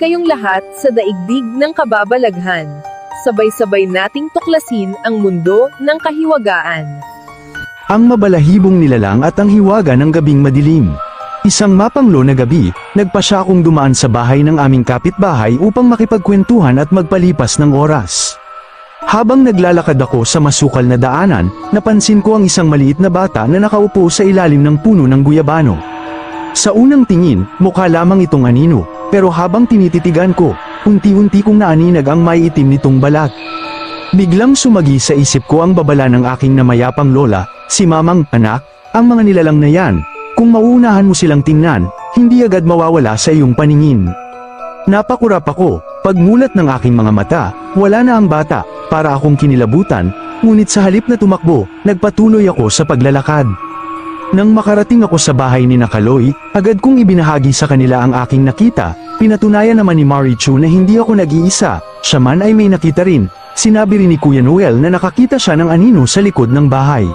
kayong lahat sa daigdig ng kababalaghan. Sabay-sabay nating tuklasin ang mundo ng kahiwagaan. Ang mabalahibong nilalang at ang hiwaga ng gabing madilim. Isang mapanglo na gabi, nagpa siya akong dumaan sa bahay ng aming kapitbahay upang makipagkwentuhan at magpalipas ng oras. Habang naglalakad ako sa masukal na daanan, napansin ko ang isang maliit na bata na nakaupo sa ilalim ng puno ng guyabano. Sa unang tingin, mukha lamang itong anino, pero habang tinititigan ko, unti-unti kong naaninag ang may itim nitong balat. Biglang sumagi sa isip ko ang babala ng aking namayapang lola, si mamang, anak, ang mga nilalang na yan, kung mauunahan mo silang tingnan, hindi agad mawawala sa iyong paningin. Napakurap ako, pagmulat ng aking mga mata, wala na ang bata, para akong kinilabutan, ngunit sa halip na tumakbo, nagpatuloy ako sa paglalakad. Nang makarating ako sa bahay ni Nakaloy, agad kong ibinahagi sa kanila ang aking nakita, pinatunayan naman ni Marichu na hindi ako nag-iisa, siya man ay may nakita rin, sinabi rin ni Kuya Noel na nakakita siya ng anino sa likod ng bahay.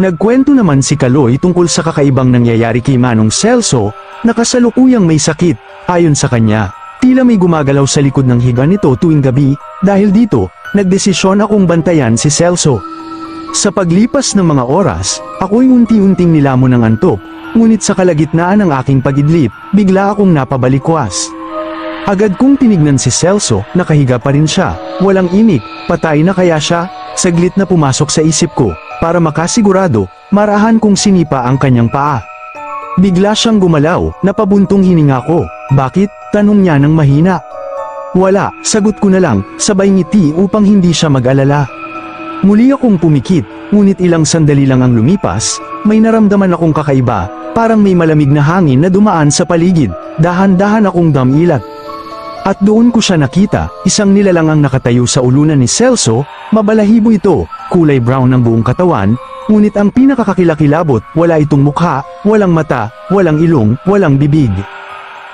Nagkwento naman si Kaloy tungkol sa kakaibang nangyayari kay Manong Celso, na kasalukuyang may sakit, ayon sa kanya. Tila may gumagalaw sa likod ng higa nito tuwing gabi, dahil dito, nagdesisyon akong bantayan si Celso. Sa paglipas ng mga oras, ako'y unti-unting nilamon ng antok, ngunit sa kalagitnaan ng aking pagidlip, bigla akong napabalikwas. Agad kong tinignan si Celso, nakahiga pa rin siya, walang imik, patay na kaya siya, saglit na pumasok sa isip ko, para makasigurado, marahan kong sinipa ang kanyang paa. Bigla siyang gumalaw, napabuntong hininga ko, bakit? Tanong niya ng mahina. Wala, sagot ko na lang, sabay ngiti upang hindi siya mag-alala. Muli akong pumikit, ngunit ilang sandali lang ang lumipas, may naramdaman akong kakaiba, parang may malamig na hangin na dumaan sa paligid, dahan-dahan akong damilat. At doon ko siya nakita, isang nilalang ang nakatayo sa ulunan ni Celso, mabalahibo ito, kulay brown ng buong katawan, ngunit ang pinakakakilakilabot, wala itong mukha, walang mata, walang ilong, walang bibig.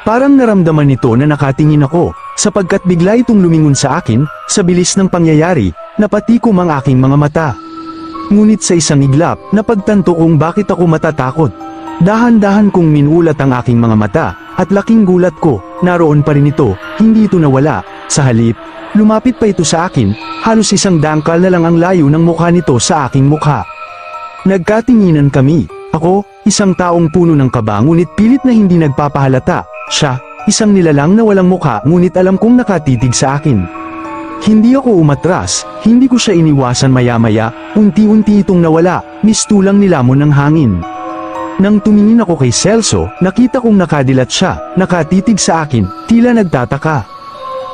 Parang naramdaman nito na nakatingin ako, sapagkat bigla itong lumingon sa akin, sa bilis ng pangyayari, napatikom ang aking mga mata. Ngunit sa isang iglap, napagtanto kong bakit ako matatakot. Dahan-dahan kong minulat ang aking mga mata, at laking gulat ko, naroon pa rin ito, hindi ito nawala, sa halip, lumapit pa ito sa akin, halos isang dangkal na lang ang layo ng mukha nito sa aking mukha. Nagkatinginan kami, ako, isang taong puno ng kaba ngunit pilit na hindi nagpapahalata, siya, isang nilalang na walang mukha ngunit alam kong nakatitig sa akin. Hindi ako umatras, hindi ko siya iniwasan maya-maya, unti-unti itong nawala, mistulang nilamon ng hangin. Nang tumingin ako kay Celso, nakita kong nakadilat siya, nakatitig sa akin, tila nagtataka.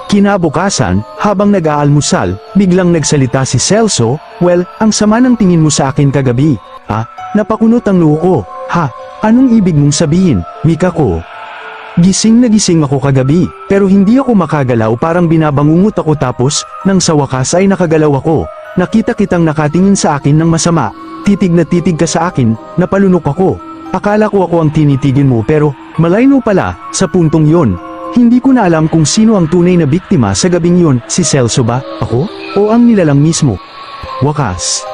Kinabukasan, habang nag-aalmusal, biglang nagsalita si Celso, well, ang sama ng tingin mo sa akin kagabi. Ha? Napakunot ang noo ko. Ha? Anong ibig mong sabihin? Wika ko. Gising na gising ako kagabi, pero hindi ako makagalaw parang binabangungot ako tapos, nang sa wakas ay nakagalaw ako. Nakita kitang nakatingin sa akin ng masama, titig na titig ka sa akin, napalunok ako. Akala ko ako ang tinitigin mo pero, malayno pala, sa puntong yon. Hindi ko na alam kung sino ang tunay na biktima sa gabing yon, si Celso ba, ako, o ang nilalang mismo. Wakas.